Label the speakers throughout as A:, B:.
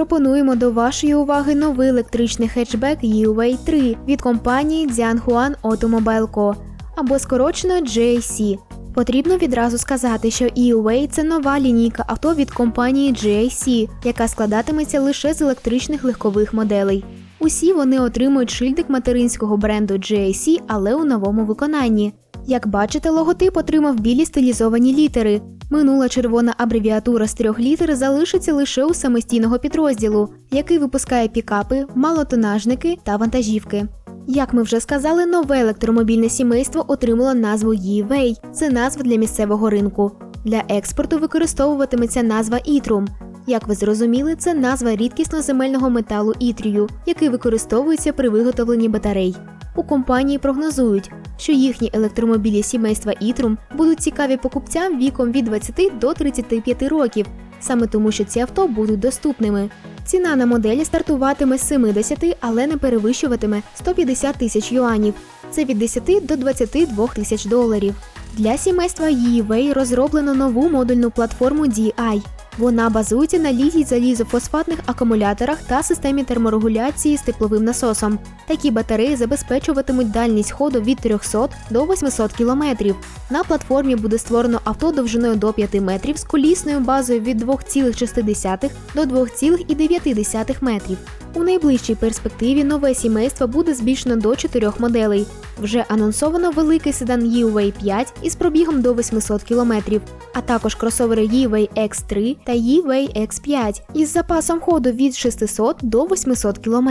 A: Пропонуємо до вашої уваги новий електричний хетчбек UA 3 від компанії Jianghuan Automobile Co. або скорочено JAC. Потрібно відразу сказати, що EUA – це нова лінійка авто від компанії JAC, яка складатиметься лише з електричних легкових моделей. Усі вони отримують шильдик материнського бренду JAC, але у новому виконанні. Як бачите, логотип отримав білі стилізовані літери. Минула червона абревіатура з трьох літер залишиться лише у самостійного підрозділу, який випускає пікапи, малотонажники та вантажівки. Як ми вже сказали, нове електромобільне сімейство отримало назву E-Way. Це назва для місцевого ринку. Для експорту використовуватиметься назва Ітрум. Як ви зрозуміли, це назва рідкісно земельного металу ітрію, який використовується при виготовленні батарей. У компанії прогнозують, що їхні електромобілі сімейства Ітрум будуть цікаві покупцям віком від 20 до 35 років, саме тому, що ці авто будуть доступними. Ціна на моделі стартуватиме з 70, але не перевищуватиме 150 тисяч юанів. Це від 10 до 22 тисяч доларів. Для сімейства EEWay розроблено нову модульну платформу DI. Вона базується на літій залізофосфатних акумуляторах та системі терморегуляції з тепловим насосом. Такі батареї забезпечуватимуть дальність ходу від 300 до 800 км. На платформі буде створено авто довжиною до 5 метрів з колісною базою від 2,6 до 2,9 метрів. У найближчій перспективі нове сімейство буде збільшено до 4 моделей. Вже анонсовано великий седан E-Way 5 із пробігом до 800 км, а також кросовери E-Way X3 та E-Way X5 із запасом ходу від 600 до 800 км.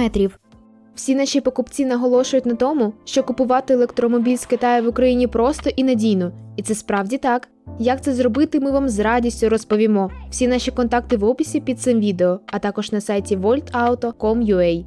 A: Всі наші покупці наголошують на тому, що купувати електромобіль з Китаю в Україні просто і надійно, і це справді так. Як це зробити, ми вам з радістю розповімо. Всі наші контакти в описі під цим відео, а також на сайті voltauto.com.ua.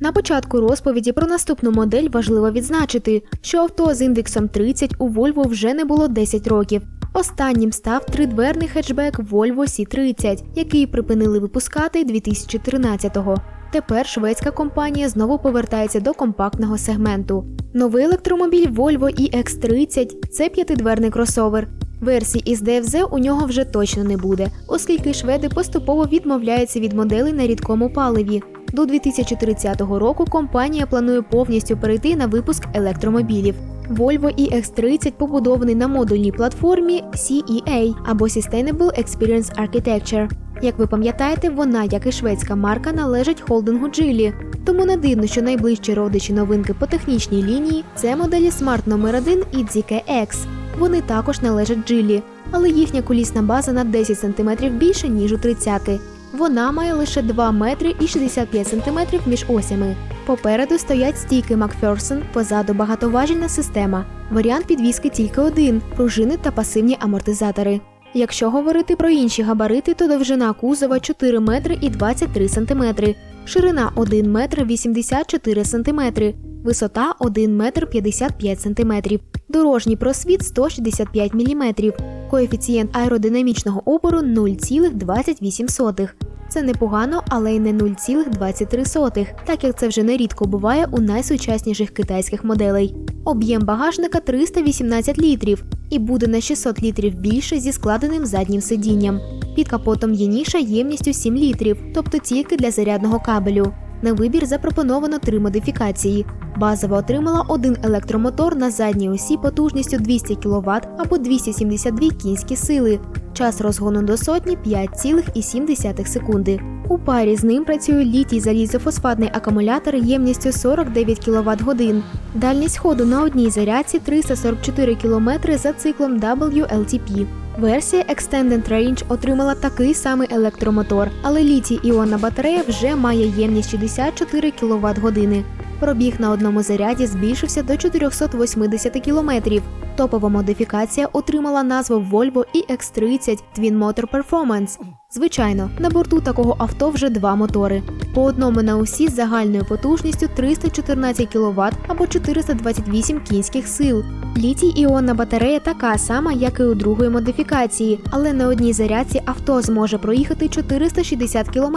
A: На початку розповіді про наступну модель важливо відзначити, що авто з індексом 30 у Volvo вже не було 10 років. Останнім став тридверний хетчбек Volvo C30, який припинили випускати 2013-го. Тепер шведська компанія знову повертається до компактного сегменту. Новий електромобіль Volvo EX30 – це п'ятидверний кросовер. Версій із DFZ у нього вже точно не буде, оскільки шведи поступово відмовляються від моделей на рідкому паливі. До 2030 року компанія планує повністю перейти на випуск електромобілів. Volvo EX30 побудований на модульній платформі CEA або Sustainable Experience Architecture. Як ви пам'ятаєте, вона, як і шведська марка, належить холдингу Geely. Тому не дивно, що найближчі родичі новинки по технічній лінії це моделі Smart номер 1 і ZK-X. Вони також належать Geely, але їхня колісна база на 10 см більше, ніж у 30-ки. Вона має лише 2 метри і 65 см між осями. Попереду стоять стійки Макферсон, позаду багатоважільна система. Варіант підвіски тільки один пружини та пасивні амортизатори. Якщо говорити про інші габарити, то довжина кузова 4 метри і 23 сантиметри, ширина 1 метр 84 сантиметри, висота 1 метр 55 сантиметрів, дорожній просвіт 165 мм, коефіцієнт аеродинамічного опору 0,28. Це непогано, але й не 0,23, так як це вже нерідко буває у найсучасніших китайських моделей. Об'єм багажника 318 літрів і буде на 600 літрів більше зі складеним заднім сидінням. Під капотом є ніша ємністю 7 літрів, тобто тільки для зарядного кабелю. На вибір запропоновано три модифікації. Базова отримала один електромотор на задній осі потужністю 200 кВт або 272 кінські сили. Час розгону до сотні 5,7 секунди. У парі з ним працює літій залізофосфатний акумулятор ємністю 49 кВт годин. Дальність ходу на одній зарядці 344 км за циклом WLTP. Версія Extended Range отримала такий самий електромотор, але літій іонна батарея вже має ємність 64 кВт години. Пробіг на одному заряді збільшився до 480 км, Топова модифікація отримала назву Volvo EX30 Twin Motor Performance. Звичайно, на борту такого авто вже два мотори. По одному на усі з загальною потужністю 314 кВт або 428 кінських сил. Літій іонна батарея така сама, як і у другої модифікації, але на одній зарядці авто зможе проїхати 460 км.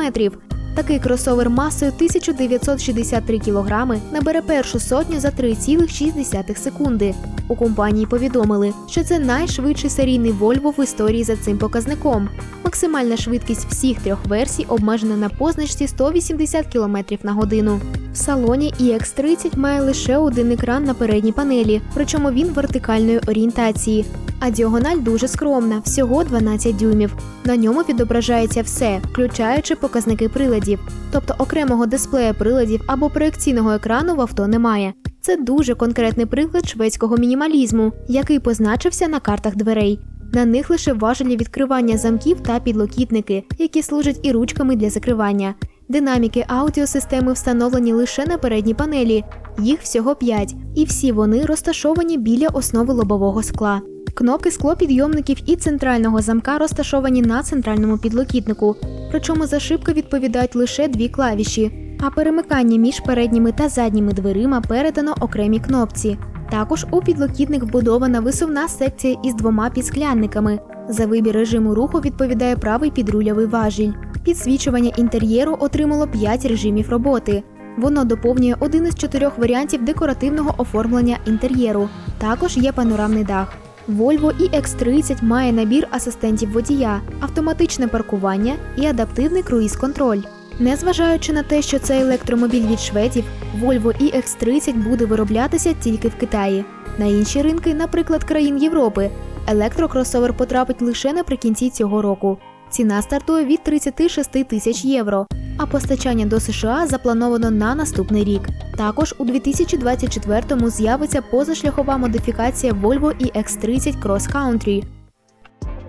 A: Такий кросовер масою 1963 кг набере першу сотню за 3,6 секунди. У компанії повідомили, що це найшвидший серійний Volvo в історії за цим показником. Максимальна швидкість всіх трьох версій обмежена на позначці 180 км на годину. В салоні EX30 має лише один екран на передній панелі, причому він вертикальної орієнтації. А діагональ дуже скромна, всього 12 дюймів. На ньому відображається все, включаючи показники приладів. Тобто окремого дисплея приладів або проекційного екрану в авто немає. Це дуже конкретний приклад шведського мінімалізму, який позначився на картах дверей. На них лише важелі відкривання замків та підлокітники, які служать і ручками для закривання. Динаміки аудіосистеми встановлені лише на передній панелі, їх всього 5, і всі вони розташовані біля основи лобового скла. Кнопки склопідйомників і центрального замка розташовані на центральному підлокітнику, причому за шибко відповідають лише дві клавіші, а перемикання між передніми та задніми дверима передано окремій кнопці. Також у підлокітник вбудована висувна секція із двома підсклянниками. За вибір режиму руху відповідає правий підрульовий важіль. Підсвічування інтер'єру отримало 5 режимів роботи. Воно доповнює один із чотирьох варіантів декоративного оформлення інтер'єру. Також є панорамний дах. Volvo EX30 має набір асистентів водія, автоматичне паркування і адаптивний круїз-контроль. Незважаючи на те, що це електромобіль від шведів, Volvo EX30 буде вироблятися тільки в Китаї. На інші ринки, наприклад, країн Європи, електрокросовер потрапить лише наприкінці цього року. Ціна стартує від 36 тисяч євро, а постачання до США заплановано на наступний рік. Також у 2024-му з'явиться позашляхова модифікація Volvo EX30 Cross Country.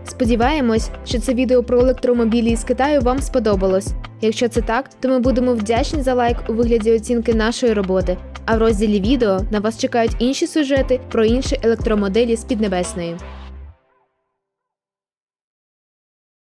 A: Сподіваємось, що це відео про електромобілі із Китаю вам сподобалось. Якщо це так, то ми будемо вдячні за лайк у вигляді оцінки нашої роботи. А в розділі відео на вас чекають інші сюжети про інші електромоделі з Піднебесної.